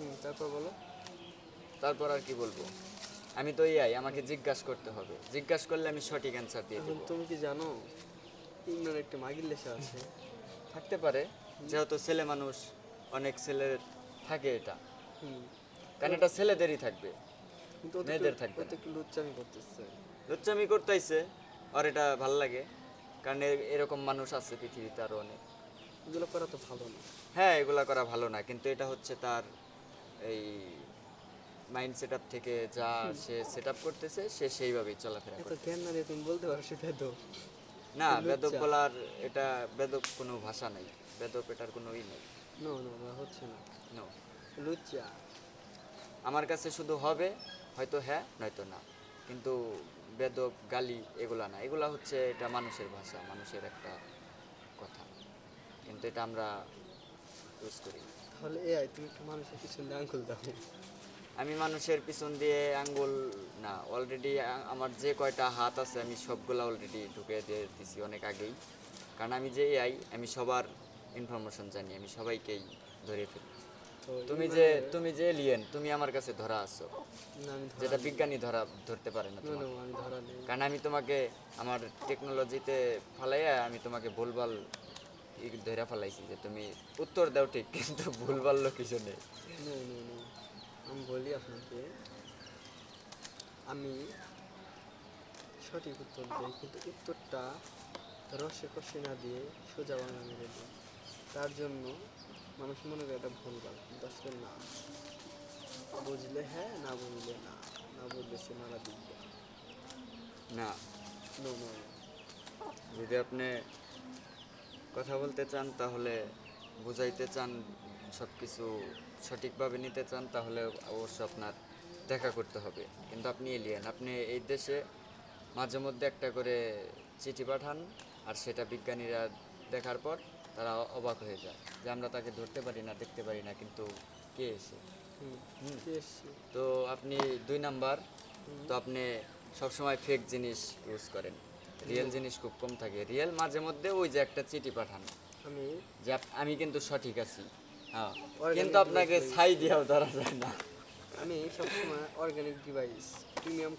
হুম তারপর বলো। তারপর আর কি বলব? আমি তো ইয়াই আমাকে জিজ্ঞাসা করতে হবে। জিজ্ঞাসা করলে আমি সঠিক অ্যান্সার দিয়ে দেবো। তুমি কি জানো ইমরান একটা মাগির লেখা আছে। থাকতে পারে যেহেতু ছেলে মানুষ অনেক ছেলে থাকে এটা। কারণ এটা ছেলেদেরই থাকবে কিন্তু মেয়েদের থাকবে লুচ্চামি করতেছে। লুচ্চামি করতেইছে আর এটা ভালো লাগে। কারণ এরকম মানুষ আছে পৃথিবীতে আরও অনেক। এগুলো করা তো ভালো না। হ্যাঁ এগুলা করা ভালো না কিন্তু এটা হচ্ছে তার এই মাইন্ড সেট থেকে যা সে সেট আপ করতেছে সে সেইভাবেই চলাফেরা করে জ্ঞান না তুমি বলতে পারো সেটা তো। না বেদক বলার এটা বেদক কোনো ভাষা নাই। বেদক এটার কোনো ই নেই। নো নো হচ্ছে না। নো লুচ্চা। আমার কাছে শুধু হবে হয়তো হ্যাঁ নয়তো না। কিন্তু বেদক গালি এগুলা না। এগুলা হচ্ছে এটা মানুষের ভাষা মানুষের একটা কথা। কিন্তু এটা আমরা ইউজ করি না। তাহলে এ আই তুমি একটু মানুষের পিছনে আঙ্কুল দাও? আমি মানুষের পিছন দিয়ে আঙ্গুল না অলরেডি আমার যে কয়টা হাত আছে আমি সবগুলা অলরেডি ঢুকে দিয়ে দিছি অনেক আগেই। কারণ আমি যে এআই আমি সবার ইনফরমেশন জানি আমি সবাইকেই ধরে ফেলি। তুমি যে তুমি যে এলিয়েন তুমি আমার কাছে ধরা আছো। যেটা বিজ্ঞানী ধরা ধরতে পারে না কারণ আমি তোমাকে আমার টেকনোলজিতে ফালাইয়া আমি তোমাকে ভুলভাল ধরে ফেলাইছি যে তুমি উত্তর দাও ঠিক কিন্তু ভুলভাল কিছু নেই। নো নো নো আমি বলি আপনাকে আমি সঠিক উত্তর দিই কিন্তু উত্তরটা রসে কষে না দিয়ে সোজা বাংলা মেরে দিই। তার জন্য মানুষ মনে করে এটা ভুল ভালো কিন্তু আসলে না বুঝলে হ্যাঁ না বুঝলে না না বুঝলে সে মারা দিবে। নো। যদি আপনি কথা বলতে চান তাহলে বুঝাইতে চান সব কিছু সঠিকভাবে নিতে চান তাহলে অবশ্য আপনার দেখা করতে হবে। কিন্তু আপনি এলিয়েন আপনি এই দেশে মাঝে মধ্যে একটা করে চিঠি পাঠান আর সেটা বিজ্ঞানীরা দেখার পর তারা অবাক হয়ে যায় যে আমরা তাকে ধরতে পারি না দেখতে পারি না কিন্তু কে এসে? তো আপনি দুই নাম্বার তো আপনি সবসময় ফেক জিনিস ইউজ করেন। রিয়েল জিনিস খুব কম থাকে। রিয়েল মাঝে মধ্যে ওই যে একটা চিঠি পাঠান। আমি যে আমি কিন্তু সঠিক আছি। হ্যাঁ কিন্তু আপনাকে সাই ছাই দিয়েও ধরা যায় না। আমি সবসময় অর্গানিক ডিভাইস প্রিমিয়াম